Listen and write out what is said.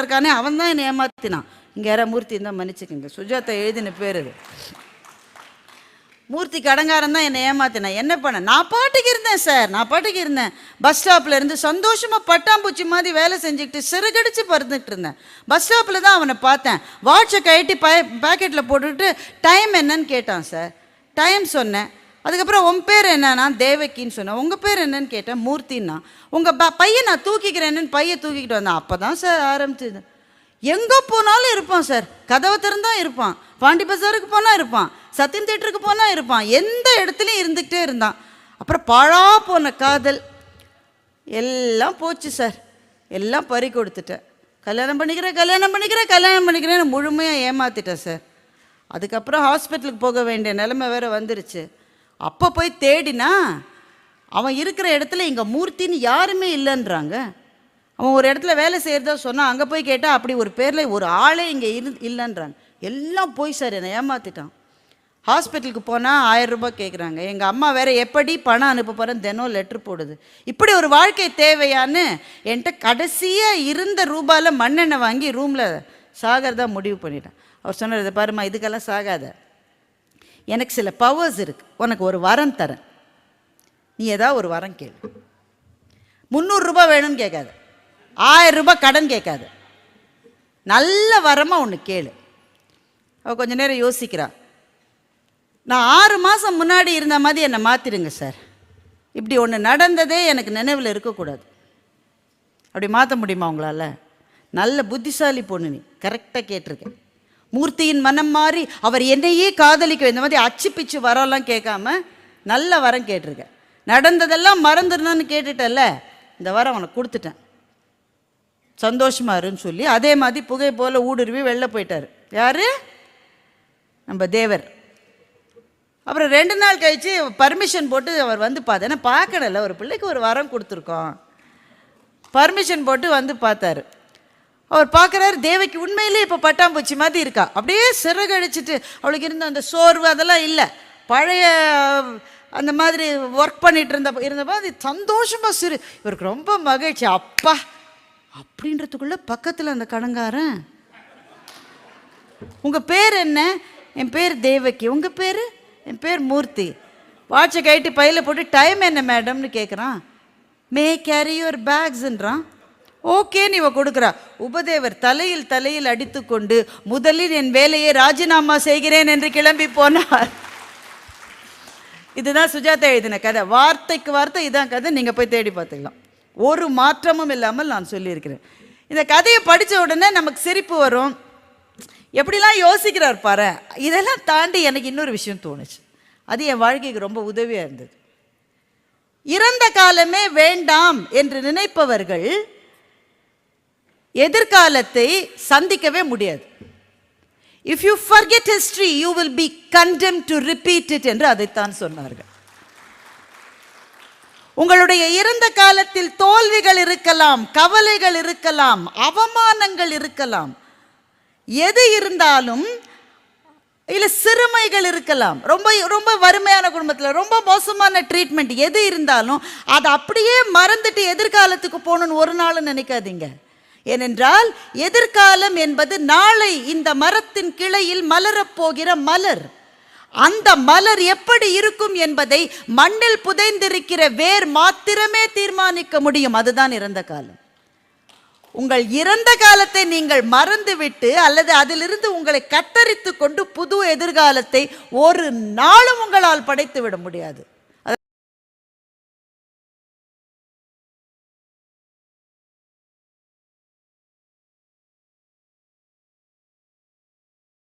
பணக்காரன் இருக்கானே அவன் தான் என்னை ஏமாத்தினான். இங்கே யாரா மூர்த்தி இருந்தால் மன்னிச்சுக்கோங்க. சுஜாதா எழுதின பேர் அது. மூர்த்தி கடங்காரன் தான் என்னை ஏமாத்தினான். என்ன பண்ண? நான் பாட்டுக்கு இருந்தேன் சார். நான் பாட்டுக்கு இருந்தேன். பஸ் ஸ்டாப்பில் இருந்து சந்தோஷமாக பட்டாம்பூச்சி மாதிரி வேலை செஞ்சுக்கிட்டு சிறகடிச்சு பறந்துட்டு இருந்தேன். பஸ் ஸ்டாப்பில் தான் அவனை பார்த்தேன். வாட்சை கழட்டி ப பேக்கெட்டில் போட்டுக்கிட்டு டைம் என்னன்னு கேட்டான் சார். டைம் சொன்னேன். அதுக்கப்புறம் உன் பேர் என்னன்னா தேவகின்னு சொன்னேன் உங்கள் பேர் என்னன்னு கேட்டேன் மூர்த்தின்னா. உங்கள் ப பையன் நான் தூக்கிக்கிறேன்னு பையன் தூக்கிக்கிட்டு வந்தேன். அப்போ தான் சார் ஆரம்பிச்சது. எங்கே போனாலும் இருப்பான் சார் கதவை திறந்தா இருப்பான். பாண்டி பஜாருக்கு போனால் இருப்பான். சத்தியம் தேட்டருக்கு போனால் இருப்பான். எந்த இடத்துலையும் இருந்துக்கிட்டே இருந்தான். அப்புறம் பழா போன காதல். எல்லாம் போச்சு சார் எல்லாம் பறி கொடுத்துட்டேன் கல்யாணம் பண்ணிக்கிறேன் கல்யாணம் பண்ணிக்கிறேன் கல்யாணம் பண்ணிக்கிறேன்னு முழுமையாக ஏமாத்திட்டேன் சார் அதுக்கப்புறம் ஹாஸ்பிட்டலுக்கு போக வேண்டிய நிலைமை வேறு வந்துருச்சு. அப்போ போய் தேடினா அவன் இருக்கிற இடத்துல இங்கே மூர்த்தின்னு யாருமே இல்லைன்றாங்க. அவன் ஒரு இடத்துல வேலை செய்கிறதா சொன்னான் அங்கே போய் கேட்டால் அப்படி ஒரு பேரில் ஒரு ஆளே இங்கே இரு இல்லைன்றாங்க. எல்லாம் போய் சார் என்னை ஏமாற்றிட்டான் ஹாஸ்பிட்டலுக்கு போனால் ஆயிரம் ரூபாய் கேட்குறாங்க எங்கள் அம்மா வேறு எப்படி பணம் அனுப்ப போகிறேன் தினம் லெட்ரு போடுது. இப்படி ஒரு வாழ்க்கை தேவையான்னு என்கிட்ட கடைசியாக இருந்த ரூபாயில் மண்ணெண்ணெய் வாங்கி ரூமில் சாகிறதா முடிவு பண்ணிட்டேன். அவர் சொன்னார் இதை பாருமா இதுக்கெல்லாம் சாகாத. எனக்கு சில பவர்ஸ் இருக்குது உனக்கு ஒரு வரம் தரேன். நீ ஏதாவது ஒரு வரம் கேளு. முந்நூறுரூபா வேணும்னு கேட்காது. ஆயிரம் ரூபாய் கடன் கேட்காது. நல்ல வரமாக ஒன்று கேளு. அவள் கொஞ்ச நேரம் யோசிக்கிறா. நான் ஆறு மாதம் முன்னாடி இருந்த மாதிரி என்னை மாற்றிடுங்க சார். இப்படி ஒன்று நடந்ததே எனக்கு நினைவில் இருக்கக்கூடாது. அப்படி மாற்ற முடியுமா உங்களால்? நல்ல புத்திசாலி பொண்ணு நீ. கரெக்டாக கேட்டிருக்கேன் மூர்த்தியின் மனம் மாறி அவர் என்னையே காதலிக்க இந்த மாதிரி அச்சு பிச்சு வரலாம் கேட்காம நல்ல வரம் கேட்டிருக்கேன் நடந்ததெல்லாம் மறந்துடணும்னு கேட்டுட்டல்ல. இந்த வரம் உனக்கு கொடுத்துட்டேன். சந்தோஷமா இருன்னு சொல்லி அதே மாதிரி புகை போல ஊடுருவி வெளில போயிட்டார். யாரு? நம்ம தேவர். அப்புறம் ரெண்டு நாள் கழிச்சு பர்மிஷன் போட்டு அவர் வந்து பார்த்து ஏன்னா பார்க்கணும்ல ஒரு பிள்ளைக்கு ஒரு வரம் கொடுத்துருக்கோம். பர்மிஷன் போட்டு வந்து பார்த்தாரு. அவர் பார்க்குறாரு தேவைக்கு உண்மையிலே இப்போ பட்டாம்பூச்சி மாதிரி இருக்கா? அப்படியே சிறகடிச்சிட்டு அவளுக்கு இருந்த அந்த சோர்வு அதெல்லாம் இல்லை. பழைய அந்த மாதிரி ஒர்க் பண்ணிட்டு இருந்த இருந்தப்போ அது சந்தோஷமாக சிறு இவருக்கு ரொம்ப மகிழ்ச்சி. அப்பா அப்படின்றதுக்குள்ளே பக்கத்தில் அந்த கடங்காரன் உங்கள் பேர் என்ன? என் பேர் தேவகி. உங்கள் பேர்? என் பேர் மூர்த்தி. வாட்சை கைட்டு பையில் போட்டு டைம் என்ன மேடம்னு கேட்குறான் மே கேரி யுவர் பேக்ஸ்ன்றான் ஓகேன்னு இவ கொடுக்குறா. உபதேவர் தலையில் தலையில் அடித்துக்கொண்டு முதலில் என் வேலையை ராஜினாமா செய்கிறேன் என்று கிளம்பி போனார். இதுதான் சுஜாதா எழுதின கதை. வார்த்தைக்கு வார்த்தை இதான் கதை. நீங்கள் போய் தேடி பார்த்துக்கலாம். ஒரு மாற்றமும் இல்லாமல் நான் சொல்லியிருக்கிறேன். இந்த கதையை படித்த உடனே நமக்கு சிரிப்பு வரும். எப்படிலாம் யோசிக்கிறார் பாரு. இதெல்லாம் தாண்டி எனக்கு இன்னொரு விஷயம் தோணுச்சு. அது என் வாழ்க்கைக்கு ரொம்ப உதவியாக இருந்தது. இறந்த காலமே வேண்டாம் என்று நினைப்பவர்கள் எதிர்காலத்தை சந்திக்கவே முடியாது. If you forget history you will be condemned to repeat it என்று அதைத்தான் சொன்னார்கள். உங்களுடைய இறந்த காலத்தில் தோல்விகள் இருக்கலாம் கவலைகள் இருக்கலாம் அவமானங்கள் இருக்கலாம். எது இருந்தாலும் இல்லை சிறுமைகள் இருக்கலாம். ரொம்ப ரொம்ப வறுமையான குடும்பத்தில் ரொம்ப மோசமான ட்ரீட்மெண்ட் எது இருந்தாலும் அதை அப்படியே மறந்துட்டு எதிர்காலத்துக்கு போகணுன்னு ஒரு நாளும் நினைக்காதீங்க. ஏனென்றால் எதிர்காலம் என்பது நாளை இந்த மரத்தின் கிளையில் மலரப் போகிற மலர். அந்த மலர் எப்படி இருக்கும் என்பதை மண்ணில் புதைந்திருக்கிற வேர் மாத்திரமே தீர்மானிக்க முடியும். அதுதான் இறந்த காலம். உங்கள் இறந்த காலத்தை நீங்கள் மறந்துவிட்டு அல்லது அதிலிருந்து உங்களை கத்தரித்து கொண்டு புது எதிர்காலத்தை ஒரு நாளும் உங்களால் படைத்து விட முடியாது.